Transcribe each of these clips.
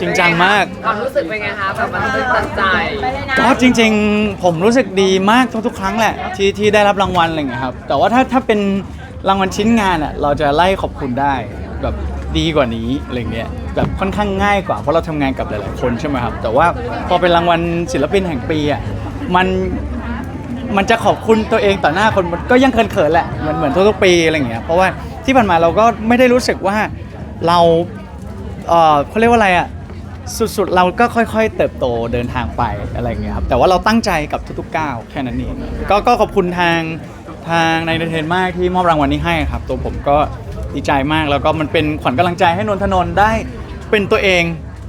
จริงจังมาก ความรู้สึกเป็นไงคะแบบมันตื่นตันใจก็จริง ๆ ผมรู้สึกดีมากทุกๆ ครั้งแหละที่ที่ได้รับรางวัลอะไรอย่างเงี้ยครับ แต่ว่าถ้าถ้าเป็นรางวัลชิ้นงานอะเราจะไล่ขอบคุณได้แบบดีกว่านี้อะไรเงี้ยแบบค่อนข้างง่ายกว่าเพราะเราทำงานกับหลายๆคนใช่ไหมครับ แต่ว่าพอเป็นรางวัลศิลปินแห่งปีอะมันมันจะขอบคุณตัวเองต่อหน้าคนมันก็ยังเขินๆแหละเหมือนเหมือนทุกๆปีอะไรเงี้ยเพราะว่าที่ผ่านมาเราก็ไม่ได้รู้สึกว่าเราเออเขาเรียกว่าอะไรอะ สุดๆ เราก็ค่อยๆ เติบโตเดินทางไปอะไรอย่างเงี้ยครับแต่ว่าเราตั้งใจกับทุกๆก้าวแค่นั้นเองก็ก็ขอบคุณทางทางในเทนมากที่มอบรางวัลนี้ให้ครับ ตัวผมก็ดีใจมากแล้วก็มันเป็นขวัญกำลังใจให้นนทนนท์ได้เป็นตัวเอง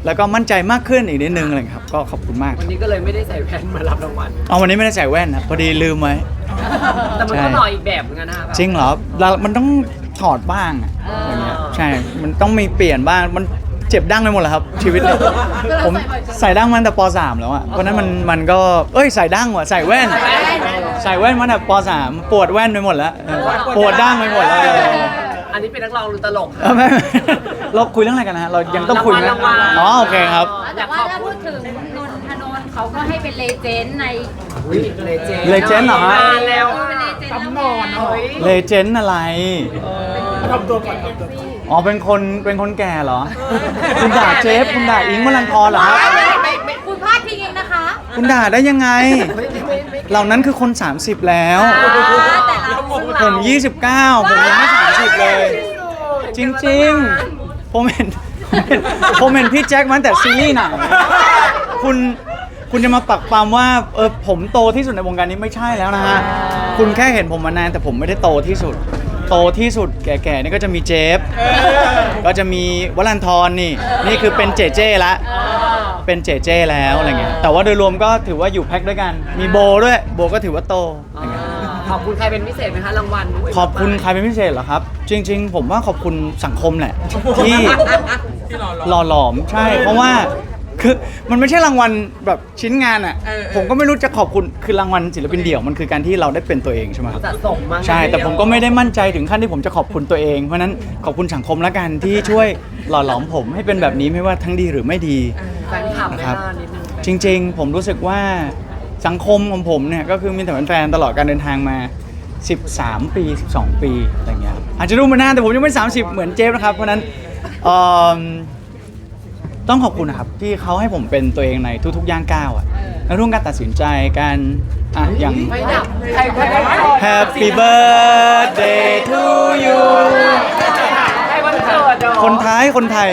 แล้วก็มั่นใจมากขึ้นอีกนิดนึงอะไรอย่างเงี้ยครับ ก็ขอบคุณมากวันนี้ก็เลยไม่ได้ใส่แว่นมารับรางวัลเอาวันนี้ไม่ได้ใส่แว่นนะพอดีลืมไว้แต่มันก็หล่ออีกแบบเหมือนกันนะคะแบบจริงเหรอเรามันต้องถอดบ้างอะอย่างเงี้ยใช่ มันต้องมีเปลี่ยนบ้างมัน เจ็บดั้งไปหมดแล้วครับ ชีวิตเนี่ยผมใส่ดั้งมาตั้งแต่ป .3 แล้วอะเพราะฉะนั้นมันมันก็เอ้ยใส่ดั้งว่ะใส่แว่น ใส่แว่นมาตั้งแต่ป .3 ปวดแว่นไปหมดแล้วเออปวดดั้งไปหมดแล้วเอออันนี้เป็นนักร้องหรือตลกเออไม่ไม่เราคุยเรื่องอะไรกันนะฮะเรายังต้องคุยไหมรางวัลรางวัล อ๋อโอเคครับ แต่ว่าถ้าพูดถึงนนทนนท์เขาก็ให้เป็นเลเจนด์ในอุ๊ยเลเจนด์เลเจนด์เหรอฮะ นานแล้วเป็นเลเจนด์แล้วไงเฮ้ยเลเจนด์อะไร ทำตัวก่อนทำตัวอ๋ อเป็นคนเป็นคนแก่เหรอ คุณด่าเจฟคุณด่าอิงค์วรันทรเหรอครับคุณพลาดพิงเองนะคะคุณด่าได้ยังไง เหล่านั้นคือคน 30 แล้ว แต่เราผม29 ผมยังไม่ 30 เลย จริงๆ ผมเห็นผมเห็นผมเห็นพี่แจ็คมาตั้งแต่ซีรีส์หนังคุณคุณจะมาปักปามว่าเออผมโตที่สุดในวงการนี้ไม่ใช่แล้วนะฮะ คุณแค่เห็นผมมานานแต่ผมไม่ได้โตที่สุด โตที่สุดแก่ๆนี่ก็จะมีเจฟ ก็จะมีวลันทรนี่ นี่คือเป็นเจเจละ เป็นเจเจแล้วอะไรเงี้ย แต่ว่าโดยรวมก็ถือว่าอยู่แพ็คด้วยกัน มีโบด้วย โบก็ถือว่าโตอะไรเงี้ย ขอบคุณใครเป็นพิเศษไหมคะรางวัลยขอบคุณใครเป็นพิเศษเหรอครับ จริง ๆ ผมว่าขอบคุณสังคมแหละที่ ที่รอหล่อหลอมใช่ เพราะว่า คือมันไม่ใช่รางวัลแบบชิ้นงานอะ เออเออ ผมก็ไม่รู้จะขอบคุณคือรางวัลศิลปินเดี่ยวมันคือการที่เราได้เป็นตัวเองใช่ไหมครับ สะสมมากใช่ แต่ผมก็ไม่ได้มั่นใจถึงขั้นที่ผมจะขอบคุณตัวเอง เพราะฉะนั้นขอบคุณสังคมแล้วกันที่ช่วยหล่อหลอมผมให้เป็นแบบนี้ไม่ว่าทั้งดีหรือไม่ดี แฟนคลับไหมนะครับคะนิดนึงจริงๆ ผมรู้สึกว่าสังคมของผมเนี่ยก็คือมีแต่แฟนๆตลอดการเดินทางมา 13 ปี 12 ปีอะไรเงี้ยครับอาจจะดูมานานแต่ผมยังไม่ 30 เหมือนเจฟนะครับ เพราะฉะนั้นเอิ่ม ต้องขอบคุณนะครับ ที่เขาให้ผมเป็นตัวเองในทุกๆย่างก้าวอะในเรื่องการตัดสินใจการอะอย่างไม่ดับใครก็ได้ Happy birthday to you ใครวันเกิดเหรอคนท้ายคนไทย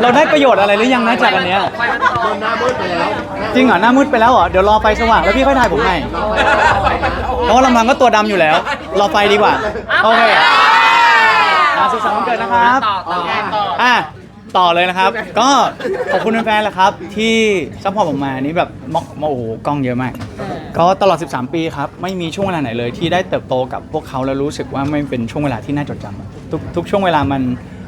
เราได้ประโยชน์อะไรหรือยังนะจากอันเนี้ยใครวันเกิดหน้ามืดไปแล้วจริงเหรอหน้ามืดไปแล้วเหรอเดี๋ยวรอไฟสว่างแล้วพี่ค่อยถ่ายผมให้เพราะว่าลำพังก็ตัวดำอยู่แล้ว รอไฟดีกว่า โอเคอะสุขสันต์วันเกิดนะครับ ต่อต่อต่ออะ ต่อเลยนะครับ ก็ขอบคุณแฟนๆแหละครับ ที่ซัพพอร์ตผมมานี้แบบมอกโอ้โหกล้องเยอะมาก ก็ตลอด 13 ปีครับ ไม่มีช่วงเวลาไหนเลย ที่ได้เติบโตกับพวกเขาแล้วรู้สึกว่าไม่เป็นช่วงเวลาที่น่าจดจำอะทุกทุกช่วงเวลามัน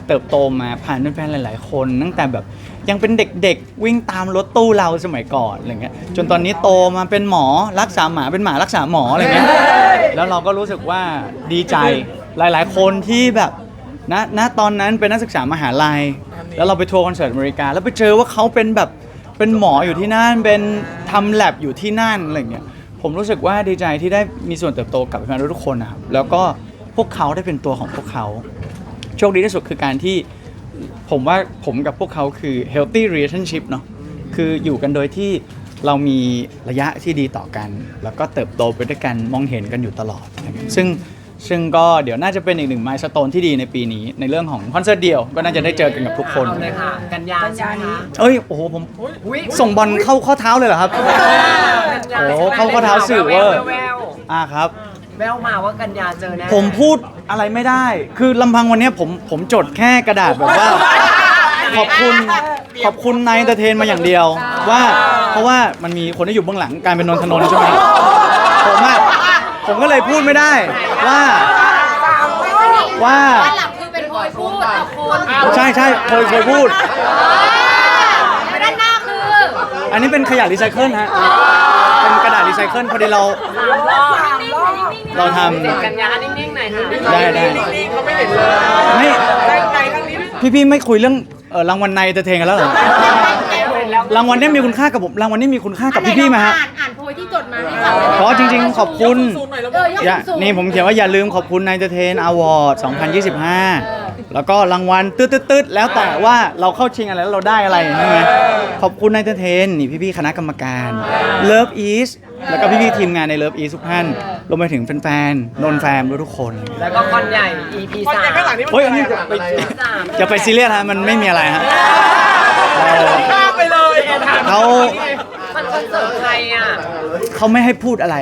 เติบโตมาผ่านแฟนๆหลาย ๆ คนตั้งแต่แบบยังเป็นเด็กๆ วิ่งตามรถตู้เราสมัยก่อนอะไรเงี้ยจนตอนนี้โตมาเป็นหมอรักษาหมาเป็นหมารักษาหมออะไรเงี้ยแล้วเราก็รู้สึกว่าดีใจหลายๆ คนที่แบบณณตอนนั้นเป็นนักศึกษามหาลัย แล้วเราไปทัวร์คอนเสิร์ตอเมริกา แล้วไปเจอว่าเขาเป็นแบบเป็นหมออยู่ที่นั่น เป็นทำแลบอยู่ที่นั่นอะไรเงี้ยผมรู้สึกว่าดีใจที่ได้มีส่วนเติบโตกับแฟนทุกคนนะครับแล้วก็พวกเขาได้เป็นตัวของพวกเขา โชคดีที่สุดคือการที่ผมว่าผมกับพวกเขาคือ healthy relationship เนาะคืออยู่กันโดยที่เรามีระยะที่ดีต่อกัน แล้วก็เติบโตไปด้วยกันมองเห็นกันอยู่ตลอด ซึ่ง ซึ่งก็เดี๋ยวน่าจะเป็นอีกหนึ่งมายสเตนที่ดีในปีนี้ ในเรื่องของคอนเสิร์ตเดียวก็น่าจะได้เจอกันกับทุกคน เอาเลยค่ะ กันยาใช่ไหมคะเอ้ย โอ้โห ผมอุ๊ยส่งบอลเข้าข้อเท้าเลยเหรอครับ กันยาโอ้เข้าข้อเท้าสื่อเวอร์ แววอ่าครับแววมาว่ากันยาเจอแน่ผมพูดอะไรไม่ได้ คือลำพังวันเนี้ยผมผมจดแค่กระดาษแบบว่า ขอบคุณขอบคุณนายเตอร์เทนมาอย่างเดียว ว่าเพราะว่ามันมีคนที่อยู่เบื้องหลังการเป็นนนทนนท์ใช่ไหมผมอะ ผมก็เลยพูดไม่ได้ว่าว่าด้านหลังคือเป็นโพยพูดกับคนใช่ใช่เคยเคยพูดแล้วด้านหน้าคืออันนี้เป็นขยะรีไซเคิลฮะเป็นกระดาษรีไซเคิลพอดีเราเราทเด็กกันยานิ่งๆหน่อยค่ะำได้ได้เขาไม่เห็นเลยไม่ใจใจครั้งนี้พี่พี่ๆไม่คุยเรื่องเอ่อรางวัลในเตอร์เทนกันแล้วเหรอไรางวัลเนี่ยมีคุณค่ากับผมรางวัลนี่มีคุณค่ากับพี่ๆมาฮะ อ่านอ่านโพยที่จ ดมาให้ฟังเลยเพราะจริงๆขอบคุณสูงหน่อยแล้วเออยกอย่าสูงนี่ผมเขียนว่าอย่าลืมขอบคุณนายเทนอวอร์ด2025 แล้วก็รางวัลตืดๆๆแล้วแต่ว่าเราเข้าชิงอะไรแล้วเราได้อะไรใช่ไหมขอบคุณนายเทนนี่พี่ๆคณะกรรมการ Love East แล้วก็พี่ๆทีมงานใน Love East ทุกท่านรวมไปถึงแฟนๆนนแฟมด้วยทุกคนแล้วก็คอนใหญ่ EP คนสาใหญ่มข้างหลังนี่มันโอ้ยอันนี้จะไปสามจะไปซีเรียสฮะมันไม่มีอะไรฮะ ข้ามไปเลยถามเขา มันคอนเสิร์ตใครอะเขาไม่ให้พูดอะไร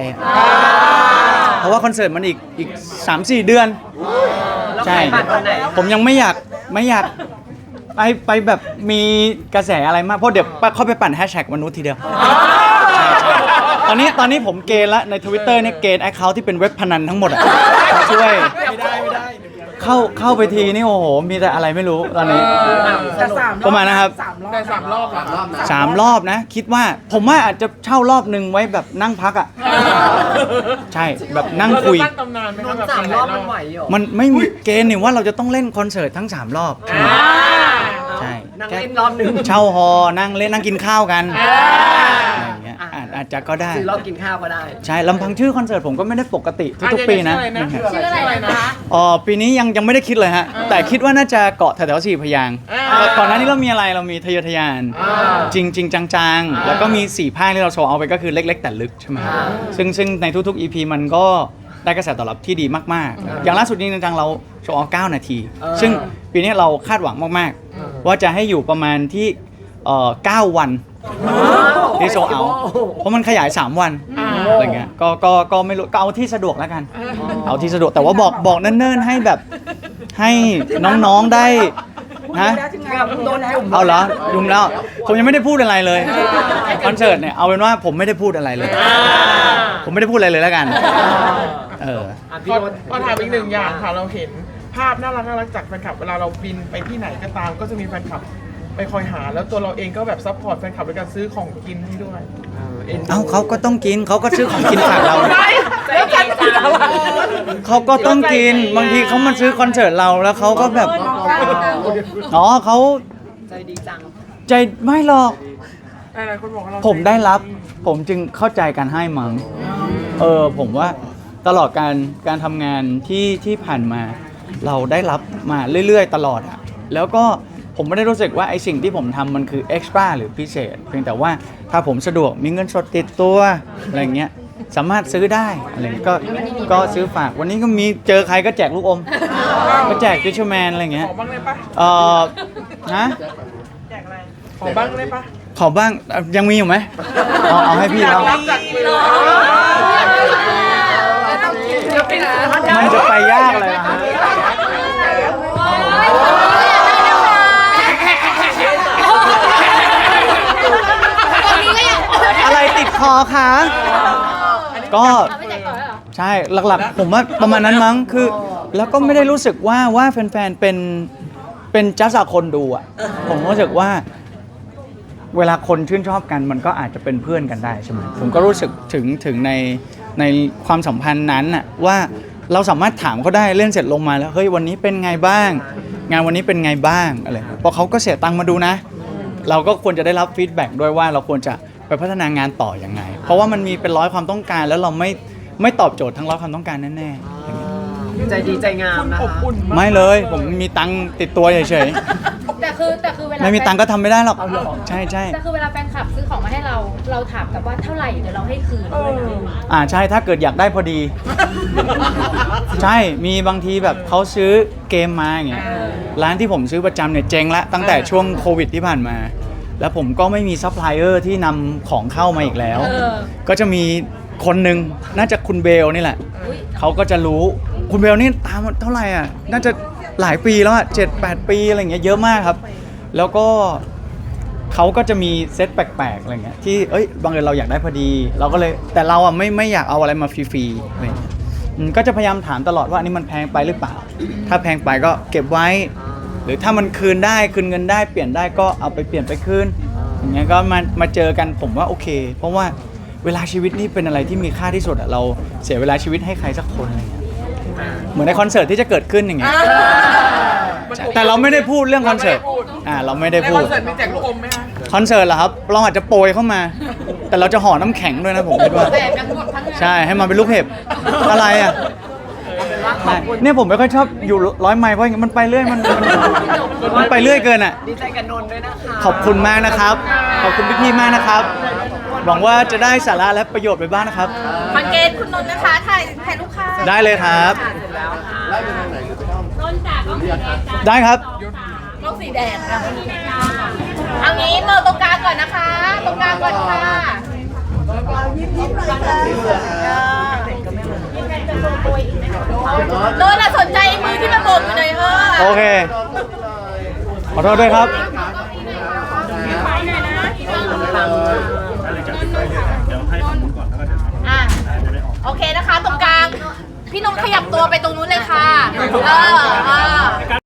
เพราะว่าคอนเสิร์ตมันอีกอีก3-4เดือน แล้วใช่ใครบัตรวันไหนผมยังไม่อยากไม่อยากไปไปแบบมีกระแสอะไรมาก เพราะเดี๋ยวเข้าไปปั่นแฮชแท็กมนุษย์ทีเดียวตอนนี้ตอนนี้ผมเกณฑ์ละในทวิตเตอร์เนี่ยเกณฑ์แอคเคาท์ที่เป็นเว็บพนันทั้งหมดอะมาช่วย ไม่ได้ไม่ได้ เข้าเข้าไปทีนี่โอ้โห มีแต่อะไรไม่รู้ตอนนี้ แต่สามประมาณนะครับ สามรอบแต่สามรอบอะสามรอบนะ คิดว่าผมว่าอาจจะเช่ารอบหนึ่งไว้แบบนั่งพักอะใช่แบบนั่งคุย เราจะตั้งตำนานไหมนคะนแบบสามรอบมันไหวเหรอมันไม่มีเกณฑ์นี่ว่าเราจะต้องเล่นคอนเสิร์ตทั้ง 3 รอบ อ่า ใช่นั่งเล่นรอบหนึ่ง เช่าฮอนั่งเล่นนั่งกินข้าวกัน อ่า อะไรอย่างเงี้ยอาจอาจจะก็ได้ ซื้อรอบกินข้าวก็ได้ ใช่ลำพังชื่อคอนเสิร์ตผมก็ไม่ได้ปกติทุกๆปีนะอะชื่ออะไรนะอ๋อปีนี้ยังยังไม่ได้คิดเลยฮะ แต่คิดว่าน่าจะเกาะแถวๆสี่พยางค์อ่าก่อนหน้านี้เรามีอะไรเรามีทะเยอทะยานอ่าจริงจริงๆจังๆ แล้วก็มี4ภาคที่เราโชว์เอาไปก็คือเล็ก ๆ แต่ลึกใช่ไหมครับอ่าซึ่งซึ่งในทุกๆ EP มันก็ได้กระแสตอบรับที่ดีมากๆ อย่างล่าสุดจริงๆจังๆเราโชว์เอา9นาที ซึ่งปีนี้เราคาดหวังมากๆ ว่าจะให้อยู่ประมาณที่เอ่อ9วัน ที่โชว์เอา เพราะมันขยาย 3 วันอะไรเงี้ยก็ก็ก็ไม่รู้ก็เอาที่สะดวกแล้วกัน เอาที่สะดวกแต่ว่าบอกบอกเนิ่นๆให้แบบให้น้องๆได้นะเกือบโดนจุ่มเอาเหรอยุมแล้ว ผมยังไม่ได้พูดอะไรเลยคอนเสิร์ตเนี่ยเอาเป็นว่าผมไม่ได้พูดอะไรเลยผมไม่ได้พูดอะไรเลยแล้วกัน เออ อะพี่ก็โดนก็ถามอีกหนึ่งอย่างค่ะเราเห็นภาพน่ารักน่ารักจากแฟนคลับเวลาเราบินไปที่ไหนก็ตาม ก็จะมีแฟนคลับ ไปคอยหาแล้วตัวเราเองก็แบบซัพพอร์ตแฟนคลับด้วยการซื้อของกินให้ด้วยเอ้าเขาก็ต้องกินเขาก็ซื้อของกินฝากเราแล้วกันผิดอะไรเขาก็ต้องกินบางทีเขามาซื้อคอนเสิร์ตเราแล้วเขาก็แบบอ๋อเขาใจดีจังใจไม่หรอกหลายๆคนบอกว่าเราผมได้รับ ผมจึงเข้าใจการให้มั้งเออผมว่าตลอดการการทำงานที่ที่ผ่านมา เราได้รับมาเรื่อยๆ ตลอดอะแล้วก็ ผมไม่ได้รู้สึกว่าไอสิ่งที่ผมทำมันคือเอ็กซ์ตร้าหรือพิเศษ เพียงแต่ว่าถ้าผมสะดวกมีเงินสดติดตัวอะไรเงี้ยสามารถซื้อได้อะไรเงี้ยก็ก็ซื้อฝากวันนี้ก็มีเจอใครก็แจกลูกอม ก็แจกดิชแมนอะไรเงี้ขยอบ้างได้ปะเออฮะขอบ้างได้ปะขอบ้างเอ่อยังมีอยู่ไหมเอาเอาให้พี่อยาแล้วกรับจากมือมันจะไปยากเลยนะฮะอะไรติดค อคะ ก็ เอาไปแจกก่อนแล้วเหรอ ใช่หลักๆ ผมว่าประมาณนั้นมั้งคือ แล้วก็ไม่ได้รู้สึกว่าว่าแฟนๆเป็นเป็นจัสคนดูอะ ผมรู้สึกว่า เวลาคนชื่นชอบกันมันก็อาจจะเป็นเพื่อนกันได้ใช่ไหมผมก็รู้สึกถึงถึงในในความสัมพันธ์นั้นน่ะว่าเราสามารถถามเขาได้เล่นเสร็จลงมาแล้วเฮ้ยวันนี้เป็นไงบ้าง งานวันนี้เป็นไงบ้างอะไรเพราะเขาก็เสียตังค์มาดูนะ เราก็ควรจะได้รับฟีดแบ็กด้วยว่าเราควรจะ ไปพัฒนางานต่ออยังไง เพราะว่ามันมีเป็นร้อยความต้องการ แล้วเราไม่ไม่ตอบโจทย์ทั้งร้อยความต้องการแน่ๆใจดีใจงามนะอบคะอุ่นมากไม่เลยผมมีตังค์ติดตัวเฉยแต่คือแต่คือเวๆลาไม่มีตังค์ก็ทำไม่ได้หรอกใช่ใช่แต่คือเวลาแฟนคลับซื้อของมาให้เราเราถามกับว่าเท่าไหร่เดี๋ยวเราให้คืนเอออ่าใช่ถ้าเกิดอยากได้พอดี ใช่มีบางทีแบบเขาซื้อเกมมาอย่างเงี้ยร้านที่ผมซื้อประจำเนี่ยเจ๊งละตั้งแต่ช่วงโควิดที่ผ่านมา แล้วผมก็ไม่มีซัพพลายเออร์ที่นำของเข้ามาอีกแล้ว เออ ก็จะมีคนหนึ่งน่าจะคุณเบลนี่แหละ อุ๊ยเขาก็จะรู้คุณเบลนี่ตามมาเท่าไหร่อะ น่าจะหลายปีแล้วอะเจ็ดแปดปีอะไรอย่างเงี้ยเยอะมากครับ แล้วก็เขาก็จะมีเซตแปลกๆอะไรเงี้ยที่เอ้ยบางเอิญเราอยากได้พอดี เราก็เลยแต่เราอะไม่ไม่อยากเอาอะไรมาฟรีๆอะไรเงี้ยอืมก็จะพยายามถามตลอดว่าอันนี้มันแพงไปหรือเปล่า ถ้าแพงไปก็เก็บไว้ หรือถ้ามันคืนได้คืนเงินได้เปลี่ยนได้ก็เอาไปเปลี่ยนไปคืนอย่างเงี้ยก็มามาเจอกันผมว่าโอเค เพราะว่าเวลาชีวิตนี่เป็นอะไรที่มีค่าที่สุดอะเราเสียเวลาชีวิตให้ใครสักคนอะไรเงี้ยเหมือนในคอนเสิร์ตที่จะเกิดขึ้นอย่างเงี้ยใช่แต่เราไม่ได้พูดเรื่องคอนเสิร์ตอ่าเราไม่ได้ในพูคด อนเสิร์ตมีแจกลูกอมไหมคะคคอนเสิร์ตเหรอครับ เราอาจจะโปรยเข้ามา แต่เราจะห่อน้ำแข็งด้วยนะผมคิดว่าแตกกันหมดทั้งงาน ใช่ให้มันเป็นลูกเห็บอะไรอะ เอาเป็นว่าขอบคุณเนี่ยผมไม่ค่อยชอบอยู่ร้อยไมล์เพราะมันไปเรื่อยมันมันมันไปเรื่อยเกินอะ ดีใจกับนนท์ด้วยนะคะขอบคุณมากนะครับ ขอบคุณพี่ๆมากนะครับ หวังว่าจะได้สาระและประโยชน์ไปบ้างนะครับคอนเกตคุณนนท์นะคะถ่ายถ่ายลูกค้าได้เลยครับเสร็จแล้วค่ะนนท์จากก็สีแดงจ้าได้ครับกล้องสีแดงนะเอางี้เมื่อตรงกลางก่อนนะคะ ตรงกลางก่อนค่ะ โดนอะสนใจไอ้มือที่มันโบกอยู่เลยเออโอเค ขอโทษด้วยครับ อะโอเคนะคะ ตรงกลาง พี่นนท์ขยับตัวไปตรงนู้นเลยค่ะ เออ